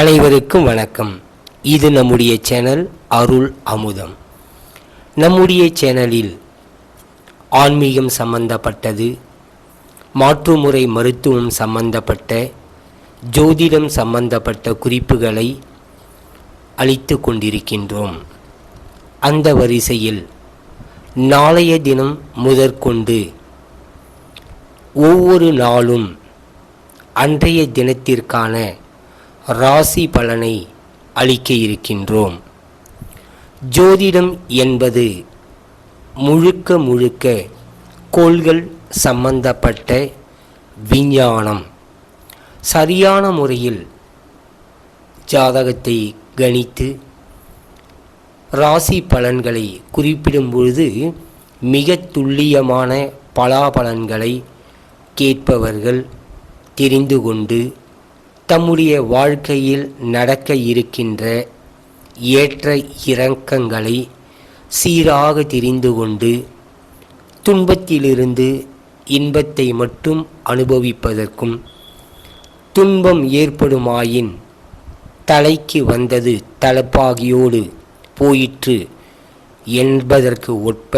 அனைவருக்கும் வணக்கம். இது நம்முடைய சேனல் அருள் அமுதம். நம்முடைய சேனலில் ஆன்மீகம் சம்பந்தப்பட்டது மாற்றுமுறை மருத்துவம் சம்பந்தப்பட்ட ஜோதிடம் சம்பந்தப்பட்ட குறிப்புகளை அளித்து கொண்டிருக்கின்றோம். அந்த வரிசையில் நாளைய தினம் முதற்கொண்டு ஒவ்வொரு நாளும் அன்றைய தினத்திற்கான ராசி பலனை அளிக்க இருக்கின்றோம் ஜோதிடம் என்பது முழுக்க முழுக்க கோள்கள் சம்பந்தப்பட்ட விஞ்ஞானம். சரியான முறையில் ஜாதகத்தை கணித்து ராசி பலன்களை குறிப்பிடும் பொழுது மிக துல்லியமான பலாபலன்களை கேட்பவர்கள் தெரிந்து கொண்டு தம்முடைய வாழ்க்கையில் நடக்க இருக்கின்ற ஏற்ற இறக்கங்களை சீராக தெரிந்து கொண்டு துன்பத்திலிருந்து இன்பத்தை மட்டும் அனுபவிப்பதற்கும் துன்பம் ஏற்படுமாயின் தலைக்கு வந்தது தலப்பாகியோடு போயிற்று என்பதற்கு ஒப்ப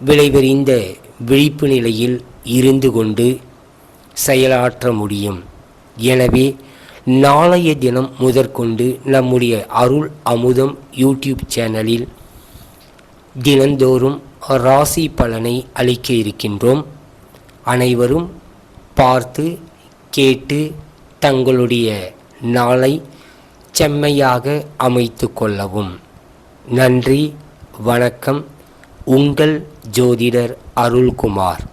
விளைவறிந்த விழிப்பு நிலையில் இருந்து கொண்டு செயலாற்ற முடியும். எனவே நாளைய தினம் முதற்கொண்டு நம்முடைய அருள் அமுதம் யூடியூப் சேனலில் தினந்தோறும் ராசி பலனை அளிக்க இருக்கின்றோம். அனைவரும் பார்த்து கேட்டு தங்களுடைய நாளை செம்மையாக அமைத்து கொள்ளவும். நன்றி வணக்கம். உங்கள் ஜோதிடர் அருள்குமார்.